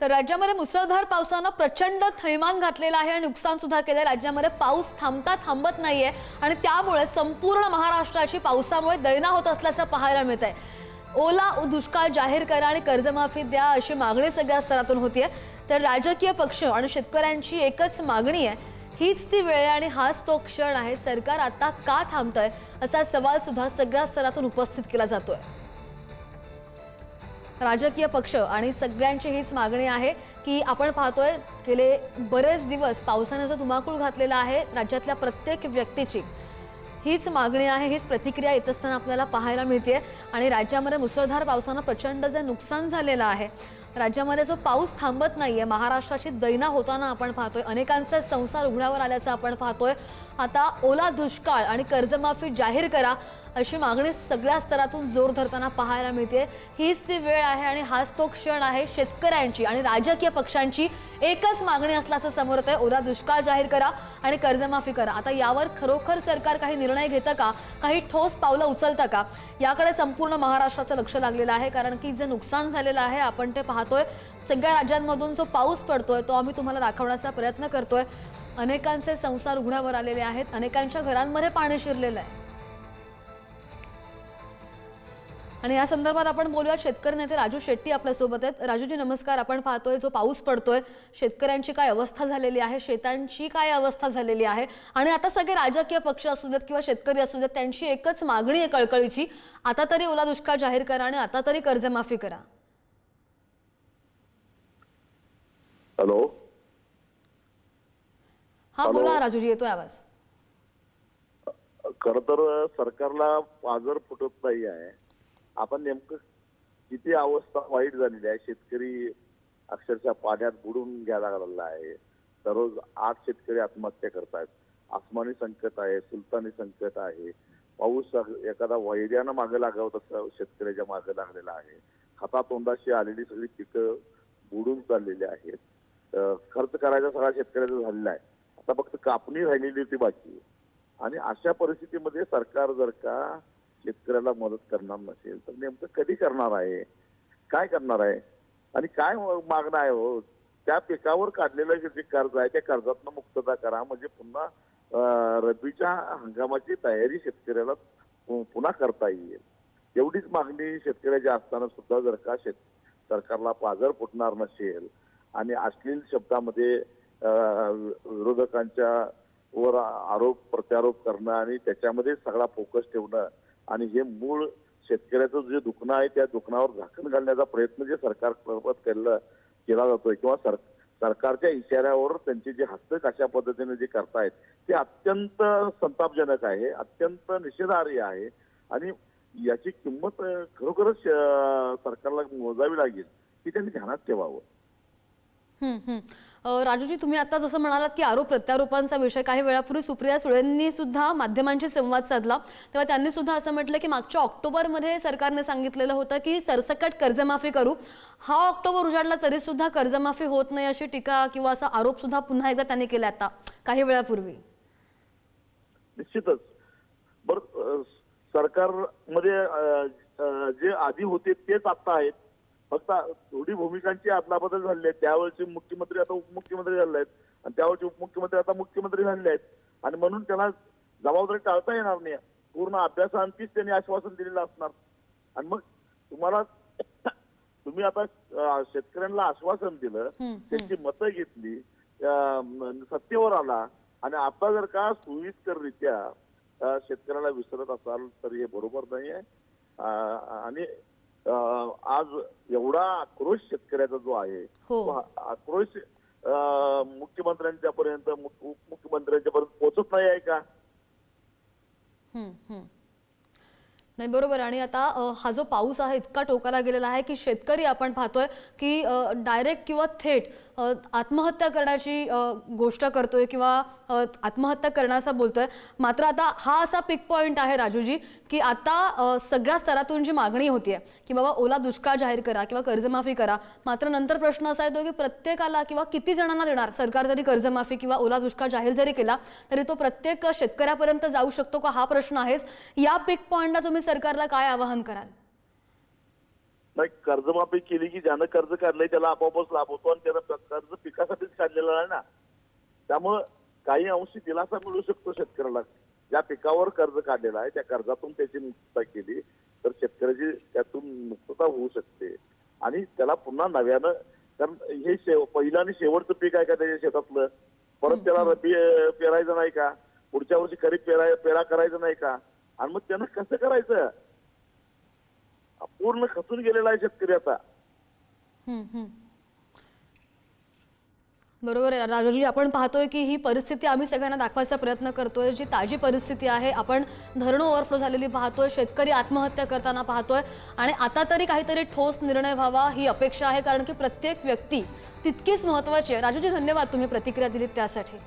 तर राज्यामध्ये मुसळधार पावसानं प्रचंड थैमान घातलेलं आहे आणि नुकसान सुद्धा केलंय. राज्यामध्ये पाऊस थांबता थांबत नाहीये आणि त्यामुळे संपूर्ण महाराष्ट्राची पावसामुळे दैना होत असल्याचं पाहायला मिळत आहे ओला दुष्काळ जाहीर करा आणि कर्जमाफी द्या अशी मागणी सगळ्या स्तरातून होतीये. तर राजकीय पक्ष आणि शेतकऱ्यांची एकच मागणी आहे. हीच ती वेळ आहे आणि हाच तो क्षण आहे. सरकार आता का थांबतंय असा सवाल सुद्धा सगळ्या स्तरातून उपस्थित केला जातोय. राजकीय पक्ष आणि सगळ्यांची हीच मागणी आहे की आपण पाहतोय गेले बरेच दिवस पावसानं जो धुमाकूळ घातलेला आहे राज्यातल्या प्रत्येक व्यक्तीची हीच मागणी आहे हीच प्रतिक्रिया येत असताना आपल्याला पाहायला मिळते. आणि राज्यामध्ये मुसळधार पावसानं प्रचंड जे नुकसान झालेलं आहे राज्यामध्ये जो पाऊस थांबत नाहीये महाराष्ट्राची दैना होताना आपण पाहतोय अनेकांचे संसार उघड्यावर आल्याचं आपण पाहतोय. आता ओला दुष्काळ आणि कर्जमाफी जाहीर करा अशी मागणी सगळ्या स्तरातून जोर धरताना पाहायला मिळते हीच ती वेळ आहे आणि हाच तो क्षण आहे शेतकऱ्यांची आणि राजकीय पक्षांची. एकच मागणी असल्याचं समोर येत आहे ओला दुष्काळ जाहीर करा आणि कर्जमाफी करा. आता यावर खरोखर सरकार काही निर्णय घेतं का? काही ठोस पावलं उचलतं का? याकडे संपूर्ण महाराष्ट्राचं लक्ष लागलेलं आहे. कारण की जे नुकसान झालेलं आहे आपण ते पाहतोय. सगळ्या राज्यांमधून जो पाऊस पडतोय तो आम्ही तुम्हाला दाखवण्याचा प्रयत्न करतोय. अनेकांचे संसार उघड्यावर आलेले आहेत. अनेकांच्या घरांमध्ये पाणी शिरलेलं आहे. आणि या संदर्भात आपण बोलूया शेतकरी नेते राजू शेट्टी आपल्यासोबत आहेत. राजूजी नमस्कार. आपण पाहतोय जो पाऊस पडतोय शेतकऱ्यांची काय अवस्था झालेली आहे शेतांची काय अवस्था झालेली आहे? आणि आता सगळे राजकीय पक्ष असू देत किंवा शेतकरी असू देत त्यांची एकच मागणी आहे कळकळीची. आता तरी ओला दुष्काळ जाहीर करा आणि आता तरी कर्जमाफी करा. हॅलो हा हॅलो. बोला राजूजी येतोय आवाज. खर तर सरकारला पाजर फुटत नाही आहे. आपण नेमकं किती अवस्था वाईट झालेली आहे शेतकरी अक्षरशः पाण्यात बुडून घ्यायला लागलेला आहे. दररोज आठ शेतकरी आत्महत्या करतायत. आसमानी संकट आहे सुलतानी संकट आहे. पाऊस एखादा वैर्यानं मागे लागावं तसं शेतकऱ्याच्या मागे लागलेला आहे. हातातोंडाशी आलेली सगळी पिकं बुडून चाललेली आहेत. खर्च करायचा सगळा शेतकऱ्याचा झालेला आहे. आता फक्त कापणी राहिलेली होती बाकी आणि अशा परिस्थितीमध्ये सरकार जर का शेतकऱ्याला मदत करणार नसेल तर नेमकं कधी करणार आहे? काय करणार आहे? आणि काय मागणं आहे हो? त्या पिकावर काढलेलं जे कर्ज आहे त्या कर्जातनं मुक्तता करा. म्हणजे पुन्हा रब्बीच्या हंगामाची तयारी शेतकऱ्याला पु- पुन्हा करता येईल. एवढीच मागणी शेतकऱ्याची असताना सुद्धा जर का शेत सरकारला पाजर फुटणार नसेल आणि अश्लील शब्दामध्ये विरोधकांच्या वर आरोप प्रत्यारोप करणं आणि त्याच्यामध्ये सगळा फोकस ठेवणं आणि हे मूळ शेतकऱ्याचं जे दुखणं आहे त्या दुखणावर झाकण घालण्याचा प्रयत्न जे सरकार केला केला जातोय किंवा सर सरकारच्या इशाऱ्यावर त्यांचे जे हस्तक अशा पद्धतीने जे करतायत ते अत्यंत संतापजनक आहे अत्यंत निषेधार्ह आहे आणि याची किंमत खरोखरच सरकारला मोजावी लागेल की त्यांनी ध्यानात ठेवावं. राजूजी तुम्ही आता जसं म्हणालात की आरोप प्रत्यारोपांचा विषय काही वेळापूर्वी सुप्रिया सुळेंनी सुद्धा माध्यमांशी संवाद साधला. तेव्हा त्यांनी सुद्धा असं म्हटलं की मागच्या ऑक्टोबरमध्ये सरकारने सांगितलेलं होतं की सरसकट कर्जमाफी करू. हा ऑक्टोबर उजाडला तरी सुद्धा कर्जमाफी होत नाही अशी टीका किंवा असा आरोप सुद्धा पुन्हा एकदा त्यांनी केला आता काही वेळापूर्वी. निश्चितच. बर सरकारमध्ये जे आधी होते तेच आता आहेत. फक्त थोडी भूमिकांची अदलाबदल झाली आहे त्यावेळेचे मुख्यमंत्री आता उपमुख्यमंत्री झाले आहेत. आणि त्यावेळेचे उपमुख्यमंत्री आता मुख्यमंत्री झाले आहेत. आणि म्हणून त्यांना जबाबदारी टाळता येणार नाही. पूर्ण अभ्यासांतीच त्यांनी आश्वासन दिलेलं असणार. आणि मग तुम्हाला तुम्ही आता शेतकऱ्यांना आश्वासन दिलं त्यांची मतं घेतली सत्तेवर आला. आणि आता जर का सुविस्कररित्या शेतकऱ्याला विसरत असाल तर हे बरोबर नाही आहे आणि आज एवढा आक्रोश शेतकऱ्याचा जो आहे हो. तो आक्रोश मुख्यमंत्र्यांच्या पर्यंत उपमुख्यमंत्र्यांच्या पर्यंत पोहोचत नाही आहे का. नाही बरोबर. आणि आता हा जो पाऊस आहे इतका टोकाला गेलेला आहे की शेतकरी आपण पाहतोय की डायरेक्ट किंवा थेट आत्महत्या करण्याची गोष्ट करतोय किंवा आत्महत्या करण्याचा बोलतोय. मात्र आता हा असा पिक पॉईंट आहे राजूजी की आता सगळ्या स्तरातून जी मागणी होतीये की बाबा ओला दुष्काळ जाहीर करा किंवा कर्जमाफी करा मात्र नंतर प्रश्न असा येतो की प्रत्येकाला किंवा किती जणांना देणार? सरकार जरी कर्जमाफी किंवा ओला दुष्काळ जाहीर जरी केला तरी तो प्रत्येक शेतकऱ्यापर्यंत जाऊ शकतो का? हा प्रश्न आहेच. या पिक पॉईंटला तुम्ही सरकारला काय आवाहन कराल? नाही कर्जमाफी केली की ज्यानं कर्ज काढलंय त्याला आपोआपच लाभ होतो आणि त्याला कर्ज पिकासाठीच काढलेलं आहे ना. त्यामुळं काही अंशी दिलासा मिळू शकतो शेतकऱ्याला. ज्या पिकावर कर्ज काढलेला आहे त्या कर्जातून त्याची मुक्तता केली तर शेतकऱ्याची त्यातून मुक्तता होऊ शकते. आणि त्याला पुन्हा नव्यानं कारण हे शेव पहिलं आणि शेवटचं पीक आहे का त्याच्या शेतातलं? परत त्याला रबी पेरायचं नाही का? पुढच्या वर्षी खरीप पेराय पेरा करायचं नाही का? आणि मग त्यांना कसं करायचं? पूर्ण खचून गेलेला आहे शेतकरी आता. बरोबर आहे. राजाजी आपण पाहतोय की ही परिस्थिती आम्ही सगळ्यांना दाखवायचा प्रयत्न करतोय. जी ताजी परिस्थिती आहे आपण धरणं ओव्हरफ्लो झालेली पाहतोय शेतकरी आत्महत्या करताना पाहतोय. आणि आता तरी काहीतरी ठोस निर्णय व्हावा ही अपेक्षा आहे कारण की प्रत्येक व्यक्ती तितकीच महत्वाची आहे. राजूजी धन्यवाद तुम्ही प्रतिक्रिया दिलीत त्यासाठी.